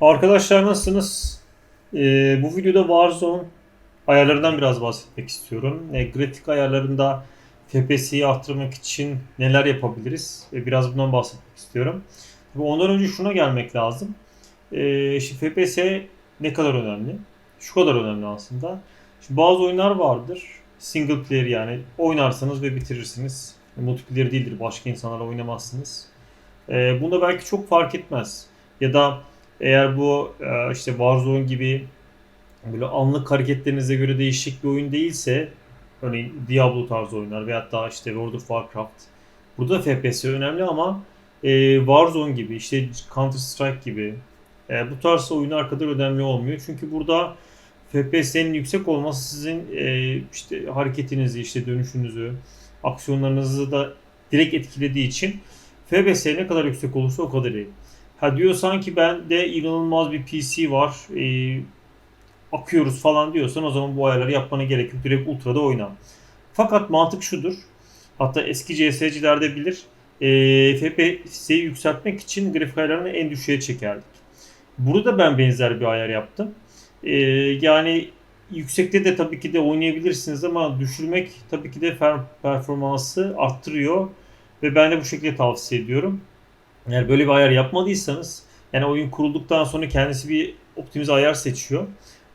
Arkadaşlar nasılsınız? Ee, bu videoda Warzone ayarlarından biraz bahsetmek istiyorum. E, grafik ayarlarında FPS'yi arttırmak için neler yapabiliriz? E, biraz bundan bahsetmek istiyorum. Tabii Ondan önce şuna gelmek lazım. E, şimdi FPS ne kadar önemli? Şu kadar önemli aslında. Şimdi bazı oyunlar vardır. Single player yani oynarsanız ve bitirirsiniz. Multiplayer değildir. Başka insanlarla oynamazsınız. E, bunda belki çok fark etmez. Ya da eğer bu e, işte Warzone gibi böyle anlık hareketlerinize göre değişik bir oyun değilse örneğin Diablo tarzı oyunlar veyahut da işte World of Warcraft burada da FPS önemli ama e, Warzone gibi işte Counter Strike gibi e, bu tarz oyunlar kadar önemli olmuyor. Çünkü burada FPS'nin yüksek olması sizin işte hareketinizi, işte dönüşünüzü, aksiyonlarınızı da direkt etkilediği için FPS ne kadar yüksek olursa o kadar iyi. Ha diyor sanki bende inanılmaz bir PC var. E, akıyoruz falan diyorsan o zaman bu ayarları yapmana gerek yok. Direkt Ultra'da oyna. Fakat mantık şudur. Hatta eski CS'cilerde de bilir. E, FPS'yi yükseltmek için grafik ayarlarını en düşüğe çekerdik. Burada ben benzer bir ayar yaptım. E, yani yüksekte de tabii ki de oynayabilirsiniz ama düşürmek tabii ki de performansı arttırıyor. Ve ben de bu şekilde tavsiye ediyorum. Eğer böyle bir ayar yapmadıysanız yani oyun kurulduktan sonra kendisi bir optimize ayar seçiyor.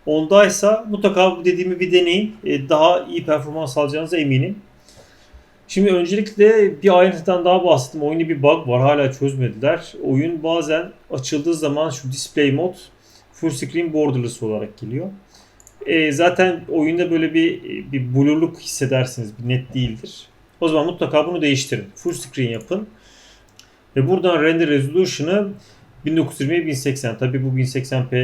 Ondaysa mutlaka bu dediğimi bir deneyin. E, Daha iyi performans alacağınıza eminim. Şimdi öncelikle bir ayrıntıdan daha bahsettim. Oyunda bir bug var hala çözmediler. Oyun bazen açıldığı zaman şu display mod full screen borderless olarak geliyor. E, zaten oyunda böyle bir bir blurluk hissedersiniz. Bir net değildir. O zaman mutlaka bunu değiştirin. Full screen yapın. Ve buradan render resolution'ı 1920 1080. Tabi bu 1080p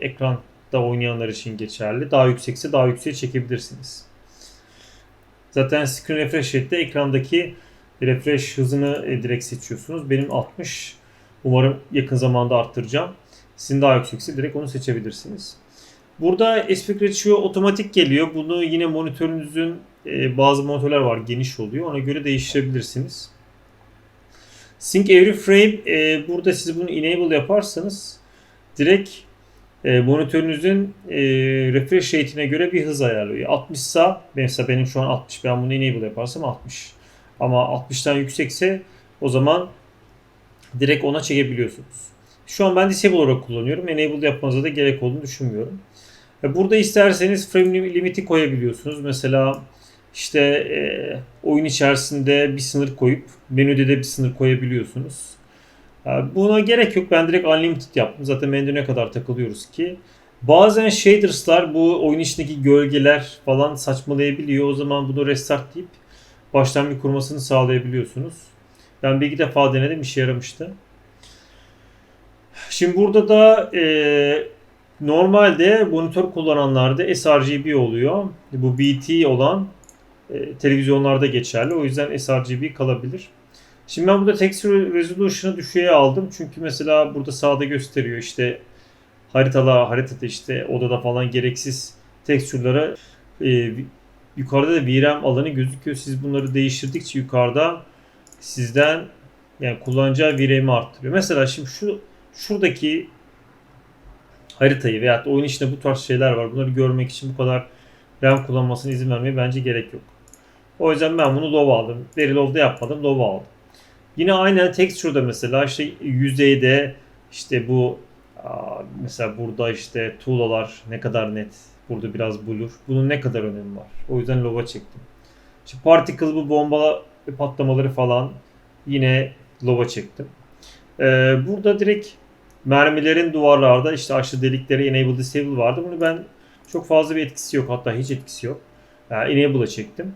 ekranda oynayanlar için geçerli. Daha yüksekse daha yükseğe çekebilirsiniz. Zaten screen refresh rate'de ekrandaki refresh hızını e, direkt seçiyorsunuz. Benim 60. Umarım yakın zamanda arttıracağım. Sizin daha yüksekse direkt onu seçebilirsiniz. Burada aspect ratio otomatik geliyor. Bunu yine monitörünüzün e, bazı monitörler var geniş oluyor. Ona göre değiştirebilirsiniz. Sync every frame e, burada siz bunu enable yaparsanız direkt e, monitörünüzün e, refresh rate'ine göre bir hız ayarlıyor. 60 sa mesela benim şu an 60 ben bunu enable yaparsam 60. Ama 60'tan yüksekse o zaman direkt ona çekebiliyorsunuz. Şu an ben disable olarak kullanıyorum. Enable yapmanıza da gerek olduğunu düşünmüyorum. E, Burada isterseniz frame limiti koyabiliyorsunuz. Mesela işte e, oyun içerisinde bir sınır koyup menüde de bir sınır koyabiliyorsunuz. Buna gerek yok. Ben direkt unlimited yaptım. Zaten menüde ne kadar takılıyoruz ki. Bazen shaders'lar bu oyun içindeki gölgeler falan saçmalayabiliyor. O zaman bunu restart deyip baştan bir kurmasını sağlayabiliyorsunuz. Ben bir iki defa denedim. işe yaramıştı. Şimdi burada da e, normalde monitör kullananlarda sRGB oluyor. Bu BT olan e, televizyonlarda geçerli. O yüzden sRGB kalabilir. Şimdi ben burada texture resolution'ı düşüğe aldım. Çünkü mesela burada sağda gösteriyor işte haritalar, haritada işte odada falan gereksiz tekstürlere e, yukarıda da VRAM alanı gözüküyor. Siz bunları değiştirdikçe yukarıda sizden yani kullanacağı VRAM'i arttırıyor. Mesela şimdi şu şuradaki haritayı veya oyun içinde bu tarz şeyler var. Bunları görmek için bu kadar RAM kullanmasına izin vermeye bence gerek yok. O yüzden ben bunu low aldım. Very low'da yapmadım, low aldım. Yine aynı texture'da mesela işte yüzeyde işte bu mesela burada işte tuğlalar ne kadar net. Burada biraz blur. Bunun ne kadar önemi var. O yüzden low'a çektim. İşte particle bu bomba patlamaları falan yine low'a çektim. Ee, burada direkt mermilerin duvarlarda işte aşırı delikleri enable disable vardı. Bunu ben çok fazla bir etkisi yok. Hatta hiç etkisi yok. Yani enable'a çektim.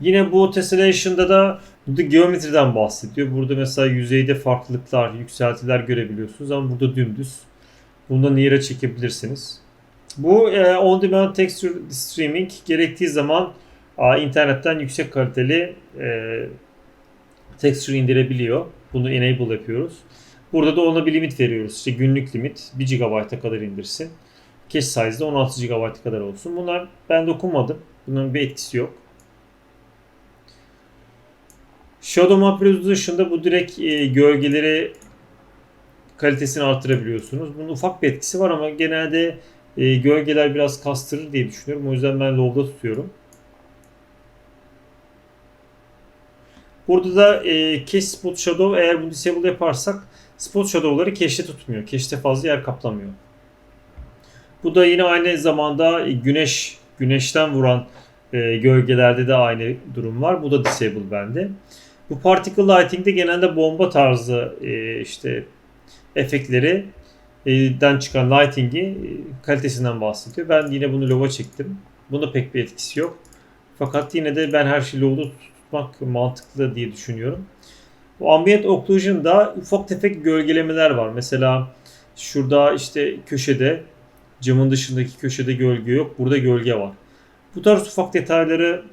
Yine bu tessellation'da da burada geometriden bahsediyor. Burada mesela yüzeyde farklılıklar, yükseltiler görebiliyorsunuz ama burada dümdüz. Bunda near'a çekebilirsiniz. Bu e, on demand texture streaming gerektiği zaman a, internetten yüksek kaliteli e, texture indirebiliyor. Bunu enable yapıyoruz. Burada da ona bir limit veriyoruz. İşte günlük limit 1 GB'a kadar indirsin. Cache size de 16 GB'a kadar olsun. Bunlar ben dokunmadım. Bunun bir etkisi yok. Shadow Map Resolution'da bu direkt e, gölgeleri kalitesini artırabiliyorsunuz. Bunun ufak bir etkisi var ama genelde e, gölgeler biraz kastırır diye düşünüyorum. O yüzden ben low'da tutuyorum. Burada da e, Cache Spot Shadow eğer bunu disable yaparsak Spot Shadow'ları cache'te tutmuyor. Cache'te fazla yer kaplamıyor. Bu da yine aynı zamanda güneş güneşten vuran e, gölgelerde de aynı durum var. Bu da disable bende. Bu particle lighting'de genelde bomba tarzı e, işte efektleri e, den çıkan lighting'i e, kalitesinden bahsediyor. Ben yine bunu low'a çektim. Bunda pek bir etkisi yok. Fakat yine de ben her şeyi low'da tutmak mantıklı diye düşünüyorum. Bu ambient occlusion'da ufak tefek gölgelemeler var. Mesela şurada işte köşede camın dışındaki köşede gölge yok. Burada gölge var. Bu tarz ufak detayları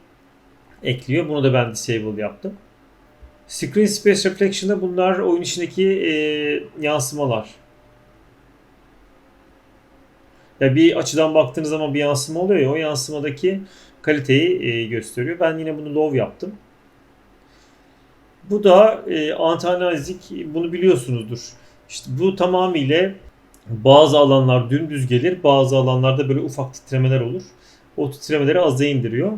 ekliyor. Bunu da ben disable yaptım. Screen Space Reflection'da bunlar oyun içindeki e, yansımalar. Ya bir açıdan baktığınız zaman bir yansıma oluyor ya o yansımadaki kaliteyi e, gösteriyor. Ben yine bunu low yaptım. Bu da e, anti-aliasing bunu biliyorsunuzdur. İşte bu tamamıyla bazı alanlar dümdüz gelir, bazı alanlarda böyle ufak titremeler olur. O titremeleri aza indiriyor.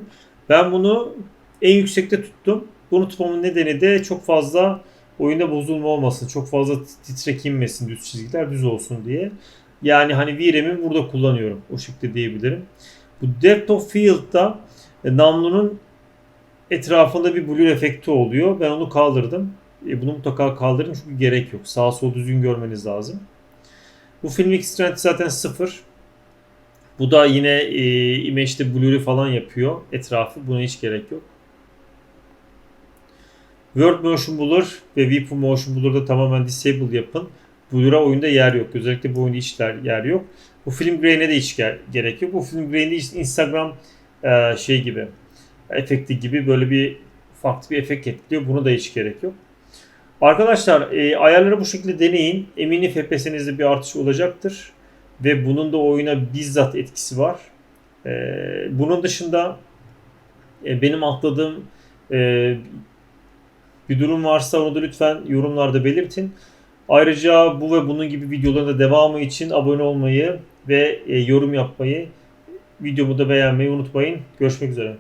Ben bunu en yüksekte tuttum. Bunu nedeni de çok fazla oyunda bozulma olmasın, çok fazla titrek inmesin, düz çizgiler düz olsun diye. Yani hani VRAM'i burada kullanıyorum. O şekilde diyebilirim. Bu Depth of Field'da e, namlunun etrafında bir blur efekti oluyor. Ben onu kaldırdım. E, bunu mutlaka kaldırın çünkü gerek yok. Sağ sol düzgün görmeniz lazım. Bu filmik strength zaten sıfır. Bu da yine e, image'de blur'ü falan yapıyor etrafı. Buna hiç gerek yok. Word Motion Blur ve Vipo Motion Blur'da tamamen disable yapın. Blur'a oyunda yer yok. Özellikle bu oyunda hiç yer yok. Bu film grain'e de hiç gerek yok. Bu film grain'de işte Instagram e, şey gibi efekti gibi böyle bir farklı bir efekt etkiliyor. Buna da hiç gerek yok. Arkadaşlar e, ayarları bu şekilde deneyin. Eminim FPS'inizde bir artış olacaktır. Ve bunun da oyuna bizzat etkisi var. E, bunun dışında e, benim atladığım e, bir durum varsa onu da lütfen yorumlarda belirtin. Ayrıca bu ve bunun gibi videoların da devamı için abone olmayı ve e, yorum yapmayı, videomu da beğenmeyi unutmayın. Görüşmek üzere.